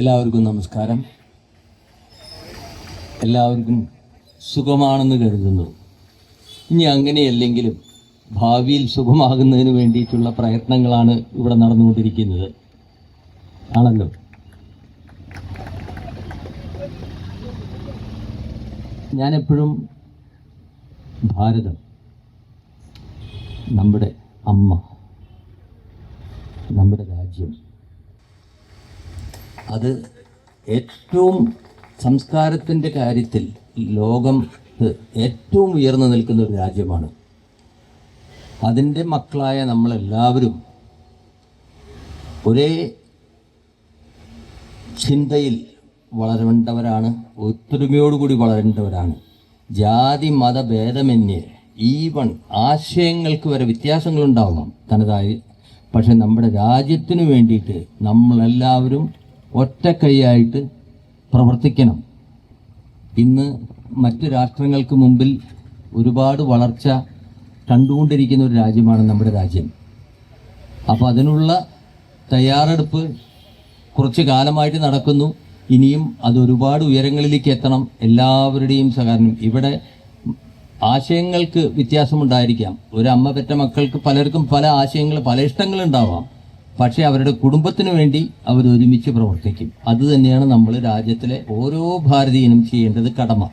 എല്ലാവർക്കും നമസ്കാരം. എല്ലാവർക്കും സുഖമാണെന്ന് കരുതുന്നു. ഇനി അങ്ങനെയല്ലെങ്കിലും ഭാവിയിൽ സുഖമാകുന്നതിന് വേണ്ടിയിട്ടുള്ള പ്രയത്നങ്ങളാണ് ഇവിടെ നടന്നുകൊണ്ടിരിക്കുന്നത്. ആണല്ലോ? ഞാനെപ്പോഴും ഭാരതം നമ്മുടെ അമ്മ നമ്മുടെ രാജ്യം അത് ഏറ്റവും സംസ്കാരത്തിന്റെ കാര്യത്തിൽ ലോകം ഏറ്റവും ഉയർന്നു നിൽക്കുന്ന ഒരു രാജ്യമാണ്. അതിന്റെ മക്കളായ നമ്മളെല്ലാവരും ഒരേ ചിന്തയിൽ വളരേണ്ടവരാണ് ഒത്തൊരുമയോടുകൂടി വളരേണ്ടവരാണ്. ജാതി മതഭേദമന്യേ ഈവൺ ആശയങ്ങൾക്ക് വരെ വ്യത്യാസങ്ങളുണ്ടാവാം തനതായി പക്ഷെ നമ്മുടെ രാജ്യത്തിനു വേണ്ടിയിട്ട് നമ്മളെല്ലാവരും ഒറ്റക്കൈയായിട്ട് പ്രവർത്തിക്കണം. ഇന്ന് മറ്റ് രാഷ്ട്രങ്ങൾക്ക് മുമ്പിൽ ഒരുപാട് വളർച്ച കണ്ടുകൊണ്ടിരിക്കുന്ന ഒരു രാജ്യമാണ് നമ്മുടെ രാജ്യം. അപ്പോൾ അതിനുള്ള തയ്യാറെടുപ്പ് കുറച്ച് കാലമായിട്ട് നടക്കുന്നു. ഇനിയും അത് ഒരുപാട് ഉയരങ്ങളിലേക്ക് എത്തണം. എല്ലാവരുടെയും സഹകരണം. ഇവിടെ ആശയങ്ങൾക്ക് വ്യത്യാസമുണ്ടായിരിക്കാം. ഒരു അമ്മ പെറ്റ മക്കൾക്ക് പലർക്കും പല ആശയങ്ങൾ പല ഇഷ്ടങ്ങളുണ്ടാവാം പക്ഷേ അവരുടെ കുടുംബത്തിനു വേണ്ടി അവർ ഒരുമിച്ച് പ്രവർത്തിക്കും. അത് തന്നെയാണ് നമ്മൾ രാജ്യത്തിലെ ഓരോ ഭാരതീയനും ചെയ്യേണ്ടത് കടമ.